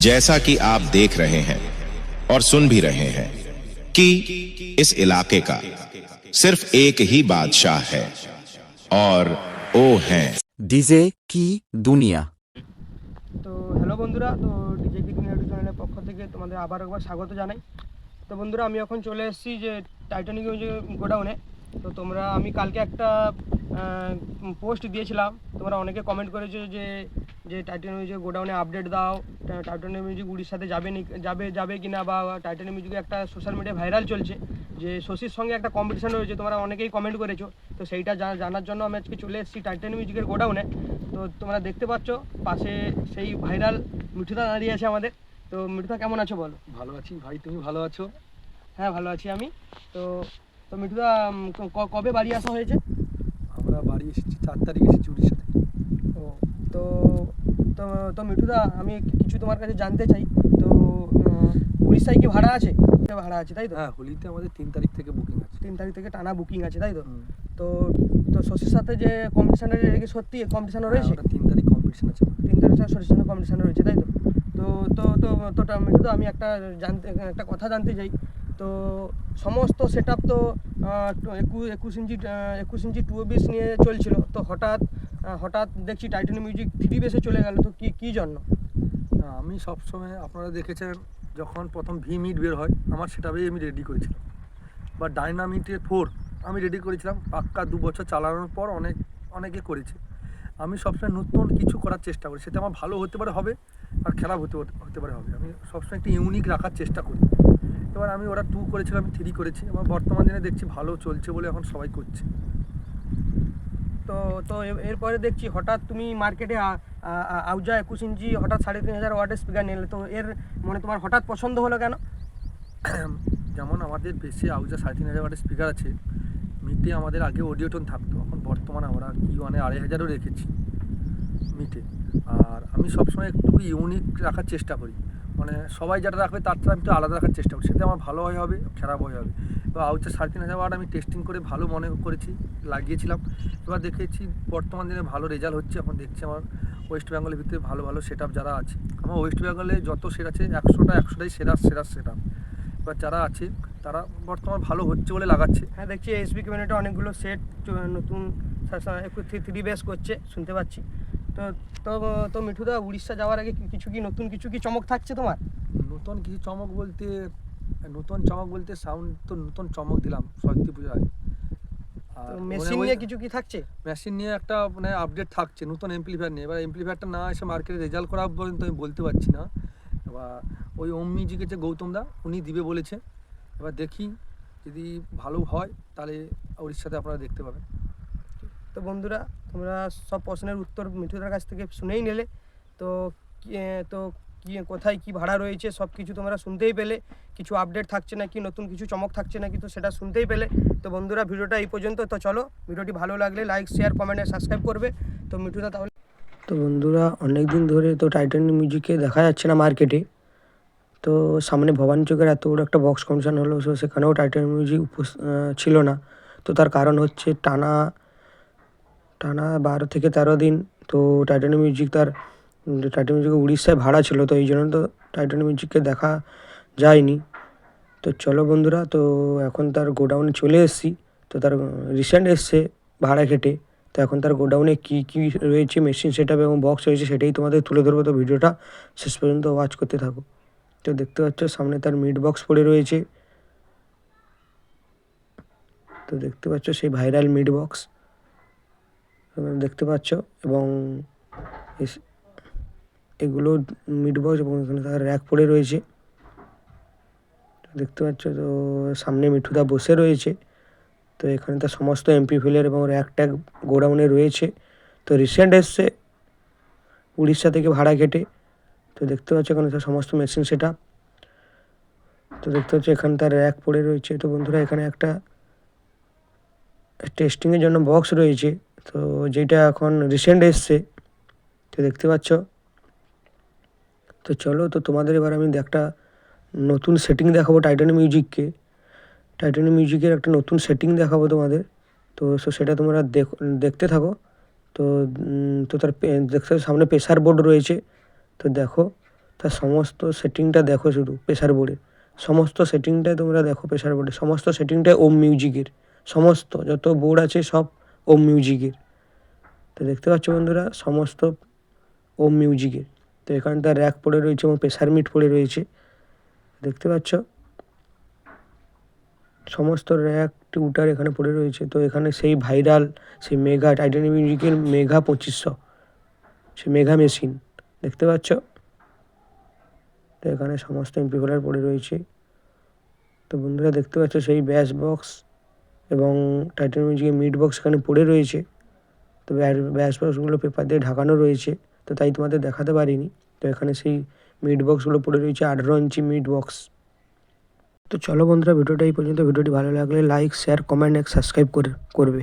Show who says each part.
Speaker 1: जैसा कि आप देख रहे हैं और सुन भी रहे हैं कि इस इलाके का सिर्फ एक ही बादशाह है और वो हैं
Speaker 2: ডিজে কি দুনিয়া
Speaker 3: তো হ্যালো বন্ধুরা তো ডিজে কিক ইউটিউব চ্যানেলের পক্ষ থেকে তোমাদের আবার একবার স্বাগত জানাই তো বন্ধুরা আমি এখন চলে এসেছি যে টাইটানিক যে গোডাউনে তো তোমরা আমি কালকে একটা পোস্ট দিয়েছিলাম তোমরা অনেকে কমেন্ট করেছো যে যে টাইটানিক মিউজিক গোডাউনে আপডেট দাও টা- টাইটানিক মিউজিক সাথে যাবে নি যাবে যাবে কিনা বা টাইটানিক মিউজিকে একটা সোশ্যাল মিডিয়া ভাইরাল চলছে যে শশীর সঙ্গে একটা কম্পিটিশন রয়েছে তোমরা অনেকেই কমেন্ট করেছ তো সেইটা জানার জন্য আমি আজকে চলে এসেছি টাইটানিক মিউজিকের গোডাউনে তো তোমরা দেখতে পাচ্ছ পাশে সেই ভাইরাল মিঠুদা দাঁড়িয়ে আছে আমাদের তো মিঠুদা কেমন আছো বলো?
Speaker 4: ভালো আছি ভাই তুমি ভালো আছো?
Speaker 3: হ্যাঁ ভালো আছি আমি তো তো মিঠুদা ক- ক- কবে বাড়ি আসা হয়েছে?
Speaker 4: আমরা বাড়ি এসেছি চার তারিখ এসেছি উড়িষ্যাতে।
Speaker 3: ও তো তো তো মিঠুদা আমি কিছু তোমার কাছে জানতে চাই। তো উড়িষ্যায় কি ভাড়া আছে? ভাড়া আছে তাই তো?
Speaker 4: হ্যাঁ হোলিতে আমাদের তিন তারিখ থেকে বুকিং আছে।
Speaker 3: তিন তারিখ থেকে টানা বুকিং আছে তাই তো? তো তো শশীর সাথে যে কম্পিটিশানের এটা কি সত্যি কম্পিটিশান
Speaker 4: হ্যাঁ,
Speaker 3: রয়েছে?
Speaker 4: তিন তারিখ কম্পিটিশন আছে
Speaker 3: তিন তারিখ শশীর সাথে কম্পিটিশান রয়েছে তাই তো? তো তো তো তো মিঠুদা আমি একটা জানতে একটা কথা জানতে চাই। তো সমস্ত সেট আপ তো একুশ ইঞ্চি একুশ ইঞ্চি টু বিস নিয়ে চলছিল। তো হঠাৎ হঠাৎ দেখছি টাইটানিক মিউজিক থ্রি বেসে চলে গেল, তো কি, কী জন্য?
Speaker 4: আমি সবসময় আপনারা দেখেছেন, যখন প্রথম ভি মিট বের হয়, আমার সেটাবেই আমি রেডি করেছিলাম। বা ডাইনামিটের ফোর আমি রেডি করেছিলাম, পাক্কা দু বছর চালানোর পর অনেক, অনেকে করেছে। আমি সবসময় নতুন কিছু করার চেষ্টা করি, সেটা আমার ভালো হতে পারে হবে, আর খারাপ হতে হতে পারে হবে। আমি সবসময় একটি ইউনিক রাখার চেষ্টা করি। এবার আমি ওরা টু করেছিলাম আমি থ্রি করেছি আমার বর্তমান দিনে দেখছি ভালো চলছে বলে এখন সবাই করছে।
Speaker 3: তো তো এরপরে দেখছি হঠাৎ তুমি মার্কেটে আউজা একুশ ইঞ্চি, হঠাৎ সাড়ে তিন হাজার ওয়াটের স্পিকার নিলে, তো এর মানে তোমার হঠাৎ পছন্দ হলো কেন?
Speaker 4: যেমন আমাদের বেশি আউজা সাড়ে তিন হাজার ওয়াটের স্পিকার আছে, মিটে আমাদের আগে অডিও টোন থাকতো, এখন বর্তমানে আমরা কি মানে আড়াই হাজারও রেখেছি মিটে। আর আমি সবসময় একটু ইউনিক রাখার চেষ্টা করি মানে সবাই যেটা রাখবে তার থেকে আমি একটু আলাদা রাখার চেষ্টা করি, সেটা আমার ভালো হয় হবে, খারাপ হয় হবে। এবার আউজা সাড়ে তিন হাজার ওয়াট আমি টেস্টিং করে ভালো মনে করেছি লাগিয়েছিলাম। এবার দেখেছি বর্তমান দিনে ভালো রেজাল্ট হচ্ছে এখন দেখছি আমার ওয়েস্ট বেঙ্গলের ভিতরে ভালো ভালো সেট যারা আছে। আমার ওয়েস্ট বেঙ্গলে যত সেট আছে একশোটা একশোটাই সেরা সেরা সেট এবার যারা আছে তারা বর্তমান ভালো হচ্ছে বলে লাগাচ্ছে।
Speaker 3: হ্যাঁ দেখছি এসবি কমিউনিটি অনেকগুলো সেট নতুন থ্রি বেস করছে শুনতে পাচ্ছি। তো তো তো মিঠুদা উড়িষ্যা যাওয়ার আগে কিছু কি নতুন কিছু কি চমক থাকছে তোমার?
Speaker 4: নতুন কিছু চমক বলতে নতুন চমক বলতে সাউন্ড তো নতুন চমক দিলাম সরস্বতী পুজোর আগে।
Speaker 3: মেশিন নিয়ে কিছু কি থাকছে?
Speaker 4: মেশিন নিয়ে একটা মানে আপডেট থাকছে নতুন এমপ্লিফায়ার নিয়ে। এবার এমপ্লিফায়ারটা না এসে মার্কেটে রেজাল্ট করা পর্যন্ত আমি বলতে পারছি না। এবার ওই ওম মিউজিকের যে গৌতম দা উনি দিবে বলেছে। এবার দেখি যদি ভালো হয় তাহলে উড়িষ্যাতে আপনারা দেখতে পাবেন।
Speaker 3: তো বন্ধুরা তোমরা সব প্রশ্নের উত্তর মিঠুদার কাছ থেকে শুনেই নিলে। তো তো কি, কোথায় কি ভাড়া রয়েছে সব কিছু তোমরা শুনতেই পেলে। কিছু আপডেট থাকছে নাকি, নতুন কিছু চমক থাকছে নাকি, তো সেটা শুনতেই পেলে। তো বন্ধুরা, ভিডিওটা এই পর্যন্ত। তো চলো, ভিডিওটি ভালো লাগলে লাইক শেয়ার কমেন্টে সাবস্ক্রাইব করবে। তো মিঠুদা, তাহলে তো বন্ধুরা অনেক দিন ধরে তো টাইটানিক মিউজিকে দেখা যাচ্ছে না মার্কেটে তো সামনে ভবানী চোখের এত বড় একটা বক্স কমিশন হলো সো সেখানেও টাইটানিক মিউজিক ছিল না। তো তার কারণ হচ্ছে টানা টানা বারো থেকে তেরো দিন তো টাইটানিক মিউজিক তার টাইটানিক মিউজিক উড়িষ্যায় ভাড়া ছিল, তো এই জন্য তো টাইটানিক মিউজিককে দেখা যায়নি। তো চলো বন্ধুরা, তো এখন তার গোডাউনে চলে এসেছি। তো তার রিসেন্ট এসছে ভাড়া কেটে তো এখন তার গোডাউনে কী কী রয়েছে মেশিন সেট এবং বক্স রয়েছে সেটাই তোমাদের তুলে ধরবো। তো ভিডিওটা শেষ পর্যন্ত ওয়াচ করতে থাকো। তো দেখতে পাচ্ছ, সামনে তার মিড বক্স পড়ে রয়েছে। তো দেখতে পাচ্ছ সেই ভাইরাল মিড বক্স দেখতে পাচ্ছ এবং এগুলো মিড বক্স এবং এখানে তার র্যাক পড়ে রয়েছে। দেখতে পাচ্ছ তো, সামনে মিঠুদা বসে রয়েছে। তো এখানে তার সমস্ত এমপি ফিলের এবং র্যাক ট্যাগ গোডাউনে রয়েছে। তো রিসেন্ট এসছে উড়িষ্যা থেকে ভাড়া কেটে তো দেখতে পাচ্ছ এখানে তার সমস্ত মেশিন সেট তো দেখতে পাচ্ছ এখানে তার র্যাক পড়ে রয়েছে। তো বন্ধুরা, এখানে একটা টেস্টিংয়ের জন্য বক্স রয়েছে। তো যেটা এখন রিসেন্ট এসছে, তো দেখতে পাচ্ছ তো চলো, তো তোমাদের এবার আমি একটা নতুন সেটিং দেখাবো টাইটানিক মিউজিককে টাইটানিক মিউজিকের একটা নতুন সেটিং দেখাবো তোমাদের। তো সো সেটা তোমরা দেখ- দেখতে থাকো। তো তো তার দেখতে সামনে প্রেসার বোর্ড রয়েছে। তো দেখো তার সমস্ত সেটিংটা দেখো শুধু প্রেসার বোর্ডে সমস্ত সেটিংটাই তোমরা দেখো প্রেশার বোর্ডে সমস্ত সেটিংটাই ওম মিউজিকের সমস্ত, যত বোর্ড আছে সব ওম মিউজিকের তো দেখতে পাচ্ছ বন্ধুরা, সমস্ত ওম মিউজিকের তো এখানটা র্যাক পড়ে রয়েছে এবং প্রেসার মিট পড়ে রয়েছে। দেখতে পাচ্ছ? সমস্ত র্যাক টিউটার এখানে পড়ে রয়েছে। তো এখানে সেই ভাইরাল সেই মেগা টাইটানিক মিউজিকের মেগা পঁচিশশো, সে মেগা মেশিন দেখতে পাচ্ছ? তো এখানে সমস্ত এমপিগুলার পড়ে রয়েছে। তো বন্ধুরা, দেখতে পাচ্ছ সেই ব্যাস বক্স এবং টাইটানিক মিউজিকের মিট বক্স এখানে পড়ে রয়েছে। তো ব্যাস বক্সগুলো পেপার দিয়ে ঢাকানো রয়েছে। তো তাই তোমাদের দেখাতে পারিনি। তো এখানে সেই মিট বক্সগুলো পড়ে রয়েছে আঠেরো ইঞ্চি মিট বক্স তো চলো বন্ধুরা, ভিডিওটা এই পর্যন্ত। ভিডিওটি ভালো লাগলে লাইক শেয়ার কমেন্ট এক সাবস্ক্রাইব করে, করবে।